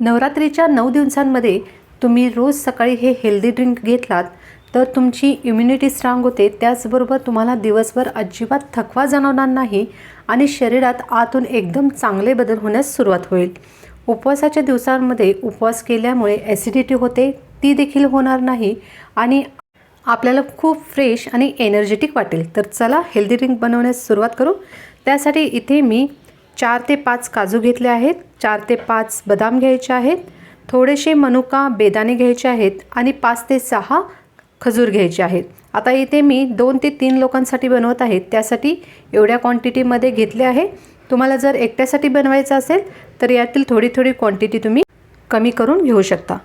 नवरात्रीच्या नऊ दिवसांमध्ये तुम्ही रोज सकाळी हे हेल्दी ड्रिंक घेतलात तर तुमची इम्युनिटी स्ट्रांग होते. त्याचबरोबर तुम्हाला दिवसभर अजिबात थकवा जाणवणार नाही आणि शरीरात आतून एकदम चांगले बदल होण्यास सुरुवात होईल. उपवासाच्या दिवसांमध्ये उपवास केल्यामुळे ॲसिडिटी होते ती देखील होणार नाही आणि आपल्याला खूप फ्रेश आणि एनर्जेटिक वाटेल. तर चला हेल्दी ड्रिंक बनवण्यास सुरुवात करू. त्यासाठी इथे मी चार ते पाच काजू घेतले आहेत चार ते पाच बदाम घ्यायचे आहेत थोडेसे मनुका बेदाणे घ्यायचे आहेत आणि पाच ते सहा खजूर घ्यायचे आहेत. आता इथे मी दोन ते तीन लोकांसाठी बनवत आहे त्यासाठी एवढ्या क्वांटिटीमध्ये घेतले आहे. तुम्हाला जर एकट्यासाठी बनवायचं असेल तर यातील थोडी थोडी क्वांटिटी तुम्ही कमी करून घेऊ शकता.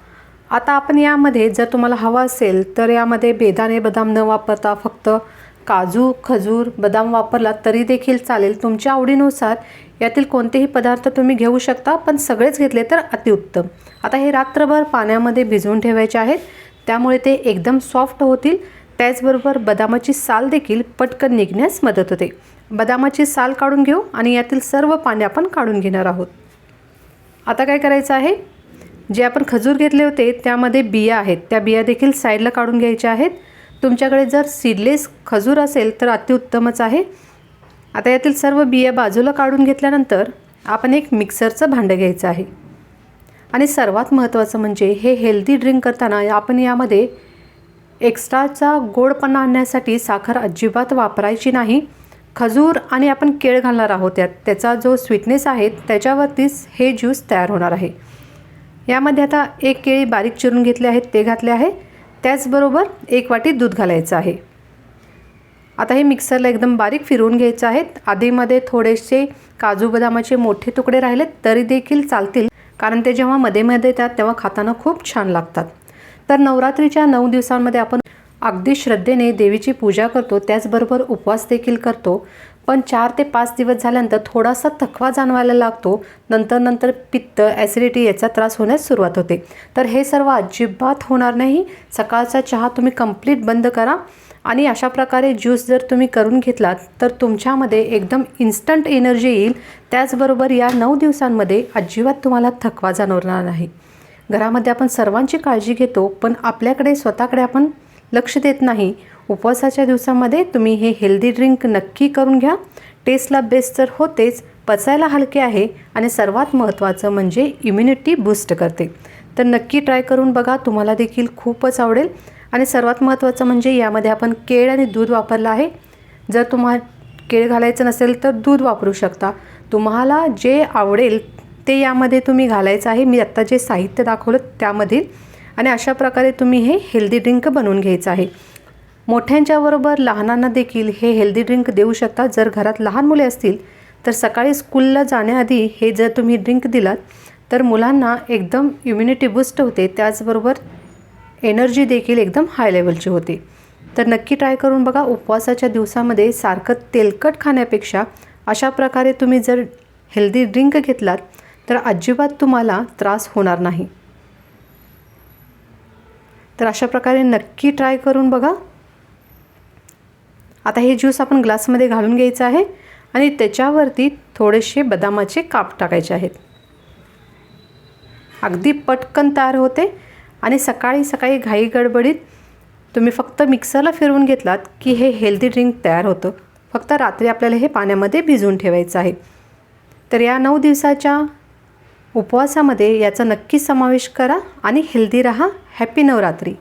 आता आपण यामध्ये जर तुम्हाला हवा असेल तर यामध्ये बेदाणे बदाम न वापरता फक्त काजू खजूर बदाम वापरला तरी देखील चालेल. तुमच्या आवडीनुसार यातील कोणतेही पदार्थ तुम्ही घेऊ शकता पण सगळेच घेतले तर अतिउत्तम. आता हे रात्रभर पाण्यामध्ये भिजवून ठेवायचे आहेत. त्यामुळे ते एकदम सॉफ्ट होतील. त्याचबरोबर बदामाची साल देखील पटकन निघण्यास मदत होते. बदामाची साल काढून घेऊ आणि यातील सर्व पाणी आपण काढून घेणार आहोत. आता काय करायचं आहे? जे आपण खजूर घेतले होते त्यामध्ये बिया आहेत. त्या बिया देखील साईडला काढून घ्यायच्या आहेत. तुमच्याकडे जर सीडलेस खजूर असेल तर अतिउत्तमच आहे. आता यातील सर्व बिया बाजूला काढून घेतल्यानंतर आपण एक मिक्सरचं भांडं घ्यायचं आहे. आणि सर्वात महत्त्वाचं म्हणजे हे हेल्दी ड्रिंक करताना आपण यामध्ये एक्स्ट्राचा गोडपणा आणण्यासाठी साखर अजिबात वापरायची नाही. खजूर आणि आपण केळ घालणार आहोत त्यात. त्याचा जो स्वीटनेस आहे त्याच्यावरतीच हे ज्यूस तयार होणार आहे. यामध्ये आता एक केळी बारीक चिरून घेतले आहेत ते घातले आहे. त्याचबरोबर एक वाटी दूध घालायचं आहे. आता हे मिक्सरला एकदम बारीक फिरवून घ्यायचं आहेत आधीमध्ये थोडेसे काजू बदामाचे मोठे तुकडे राहिलेत तरी देखील चालतील. कारण ते जेव्हा मध्ये मध्ये येतात तेव्हा खाताना खूप छान लागतात. तर नवरात्रीच्या नऊ दिवसांमध्ये आपण अगदी श्रद्धेने देवीची पूजा करतो. त्याचबरोबर उपवास देखील करतो. पण चार ते पाच दिवस झाल्यानंतर थोडासा थकवा जाणवायला लागतो. नंतर नंतर पित्त ॲसिडिटी याचा त्रास होण्यास सुरुवात होते. तर हे सर्व अजिबात होणार नाही. सकाळचा चहा तुम्ही कंप्लीट बंद करा आणि अशा प्रकारे ज्यूस जर तुम्ही करून घेतलात तर तुमच्यामध्ये एकदम इन्स्टंट एनर्जी येईल. त्याचबरोबर या नऊ दिवसांमध्ये अजिबात तुम्हाला थकवा जाणवणार नाही. घरामध्ये आपण सर्वांची काळजी घेतो पण आपल्याकडे स्वतःकडे आपण लक्ष देत नाही. उपवासाच्या दिवसामध्ये तुम्ही हे हेल्दी ड्रिंक नक्की करून घ्या. टेस्टला बेस्ट तर होतेच पचायला हलके आहे आणि सर्वात महत्त्वाचं म्हणजे इम्युनिटी बूस्ट करते. तर नक्की ट्राय करून बघा तुम्हाला देखील खूपच आवडेल. आणि सर्वात महत्त्वाचं म्हणजे यामध्ये आपण केळ आणि दूध वापरलं आहे. जर तुम्हा केळ घालायचं नसेल तर दूध वापरू शकता. तुम्हाला जे आवडेल ते यामध्ये तुम्ही घालायचं आहे. मी आत्ता जे साहित्य दाखवलं त्यामधील. आणि अशा प्रकारे तुम्ही हे हेल्दी ड्रिंक बनवून घ्यायचं आहे. मोठ्यांच्याबरोबर लहानांना देखील हे हेल्दी ड्रिंक देऊ शकता. जर घरात लहान मुले असतील तर सकाळी स्कूलला जाण्याआधी हे जर तुम्ही ड्रिंक दिलात तर मुलांना एकदम इम्युनिटी बूस्ट होते. त्याचबरोबर एनर्जी देखील एकदम हाय लेवलची होते. तर नक्की ट्राय करून बघा. उपवासाच्या दिवसामध्ये सारखं तेलकट खाण्यापेक्षा अशा प्रकारे तुम्ही जर हेल्दी ड्रिंक घेतलात तर अजिबात तुम्हाला त्रास होणार नाही. तर अशा प्रकारे नक्की ट्राय करून बघा. आता हे ज्यूस आपण ग्लासमध्ये घालून घ्यायचं आहे आणि त्याच्यावरती थोडेसे बदामाचे काप टाकायचे आहेत. अगदी पटकन तयार होते आणि सकाळी सकाळी घाई गडबडीत तुम्ही फक्त मिक्सरला फिरवून घेतलात की हे हेल्दी ड्रिंक तयार होतं. फक्त रात्री आपल्याला हे पाण्यामध्ये भिजवून ठेवायचं आहे. तर या नऊ दिवसाच्या उपवासामध्ये याचा नक्की समावेश करा आणि हेल्दी रहा. हॅपी नवरात्री.